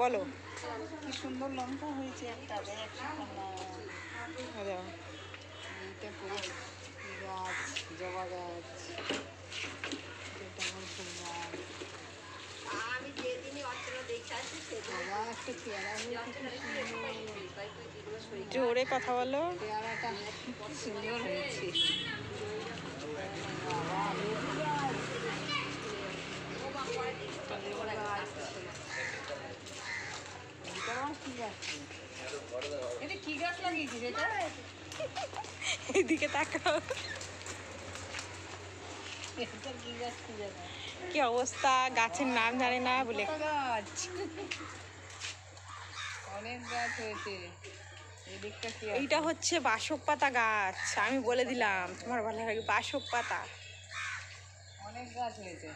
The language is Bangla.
বলো। কি সুন্দর লঙ্কা হয়েছে একটা দেখ এইটা পুরো গাছ জবা গাছ ফুল গাছ। আমি যেদিনই আসি সেদিন একটা পেয়ারা জোরে কথা বলো। পেয়ারাটা সুন্দর হয়েছে বাবা লেবু গাছ লেবু গাছ এটা কি গাছ লাগিয়েছিস এটা? এদিকে তাকাও। কি অবস্থা? গাছের নাম জানে না বলে। গাছ? অনেক গাছ হয়েছে? এইটা হচ্ছে বাসক পাতা গাছ আমি বলে দিলাম। তোমার ভালো লাগে বাসক পাতা। অনেক গাছ হয়েছে।